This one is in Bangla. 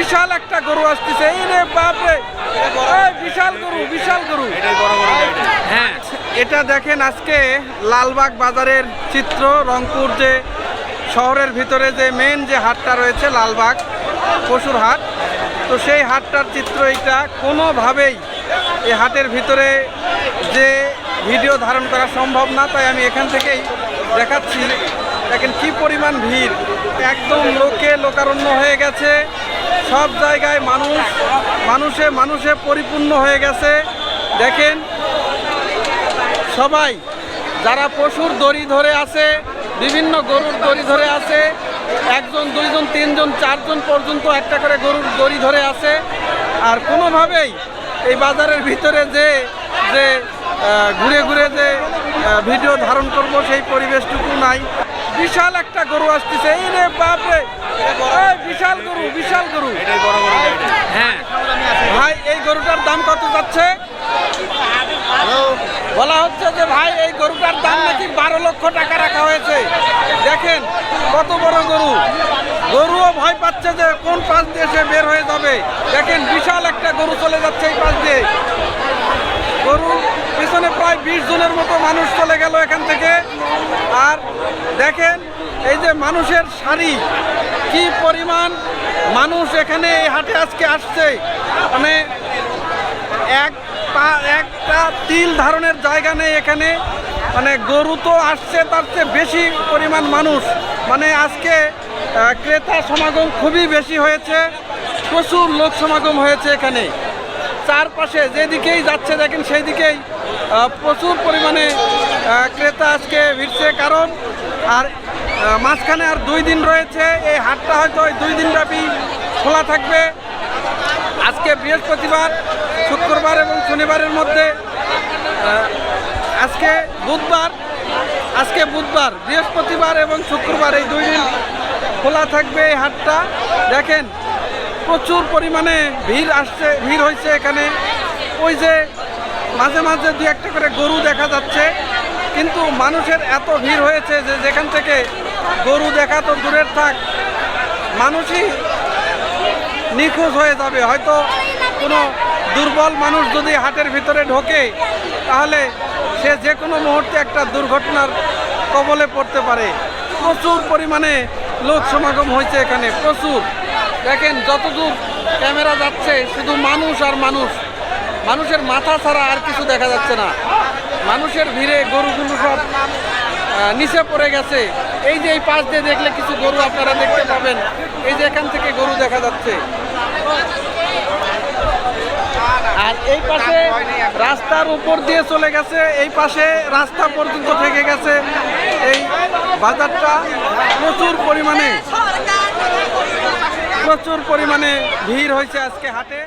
বিশাল একটা গরু আসতেছে। এই রে বাপরে। বিশাল গরু বিশাল গরু। হ্যাঁ। এটা দেখেন আজকে লালবাগ বাজারের চিত্র রংপুর যে শহরের ভিতরে যে মেন যে হাটটা রয়েছে লালবাগ পশুর হাট তো সেই হাটটার চিত্র এটা কোনোভাবেই এই হাটের ভিতরে যে ভিডিও ধারণ করা সম্ভব না তাই আমি এখান থেকেই দেখাচ্ছি। দেখেন কি পরিমাণ ভিড়। একদম লোকে লোকারণ্য হয়ে গেছে। সব জায়গায় মানুষ, মানুষে মানুষে পরিপূর্ণ হয়ে গেছে। দেখেন, সবাই, যারা পশুর দড়ি ধরে আছে, বিভিন্ন গরুর দড়ি ধরে আছে, একজন, দুইজন, তিনজন, চারজন পর্যন্ত একটা করে গরুর দড়ি ধরে আছে। আর কোনোভাবেই এই বাজারের ভিতরে যে যে ঘুরে ঘুরে যে ভিডিও ধারণ করব, সেই পরিবেশটুকু নাই। বিশাল একটা গরু আসতেছে। এই রে বাপরে। বিশাল গরু বিশাল গরু। হ্যাঁ। ভাই এই গরুটার দাম কত যাচ্ছে? বলা হচ্ছে যে ভাই এই গরুটার দাম নাকি বারো লক্ষ টাকা রাখা হয়েছে। দেখেন কত বড় গরু। গরুও ভয় পাচ্ছে যে কোন পাশ দিয়ে সে বের হয়ে যাবে। দেখেন বিশাল একটা গরু চলে যাচ্ছে এই পাশ দিয়ে। প্রায় বিশ জনের মতো মানুষ চলে গেল এখান থেকে। আর দেখেন, এই যে মানুষের সারি কি পরিমাণ মানুষ এখানে এই হাটে আজকে আসছে। মানে এক পা, একটা তিল ধারণের জায়গা নেই এখানে। মানে গরু তো আসছে, তার চেয়ে বেশি পরিমাণ মানুষ। মানে আজকে ক্রেতা সমাগম খুবই বেশি হয়েছে, প্রচুর লোক সমাগম হয়েছে এখানে। চারপাশে যেদিকেই যাচ্ছে, দেখেন সেই দিকেই প্রচুর পরিমাণে ক্রেতা আজকে ভিড়ছে। কারণ, আর মাঝখানে আর দুই দিন রয়েছে, এই হাটটা হয়তো ওই দুই দিনব্যাপী খোলা থাকবে। আজকে বৃহস্পতিবার, শুক্রবার এবং শনিবারের মধ্যে আজকে বুধবার আজকে বুধবার, বৃহস্পতিবার এবং শুক্রবার এই দুই দিন খোলা থাকবে এই হাটটা। দেখেন, প্রচুর পরিমাণে ভিড় আসছে, ভিড় হয়েছে এখানে। ওই যে মাঝে মাঝে দু একটা করে গরু দেখা যাচ্ছে, কিন্তু মানুষের এত ভিড় হয়েছে যে যেখান থেকে গরু দেখা তো দূরের থাক, মানুষই নিখোঁজ হয়ে যাবে। হয়তো কোনো দুর্বল মানুষ যদি হাটের ভিতরে ঢোকে, তাহলে সে যে কোনো মুহূর্তে একটা দুর্ঘটনার কবলে পড়তে পারে। প্রচুর পরিমাণে লোক সমাগম হয়েছে এখানে, প্রচুর। দেখেন, যতদূর ক্যামেরা যাচ্ছে, শুধু মানুষ আর মানুষ। মানুষের মাথা ছাড়া আর কিছু দেখা যাচ্ছে না। মানুষের ভিড়ে গরুগুলো সব নিচে পড়ে গেছে। এই যে এই পাশ দিয়ে দেখলে কিছু গরু আপনারা দেখতে পাবেন। এই যে এখান থেকে গরু দেখা যাচ্ছে। আর এই পাশে রাস্তার উপর দিয়ে চলে গেছে। এই পাশে রাস্তা পর্যন্ত থেকে গেছে। এই বাজারটা প্রচুর পরিমাণে প্রচুর পরিমাণে ভিড় হয়েছে আজকে হাটে।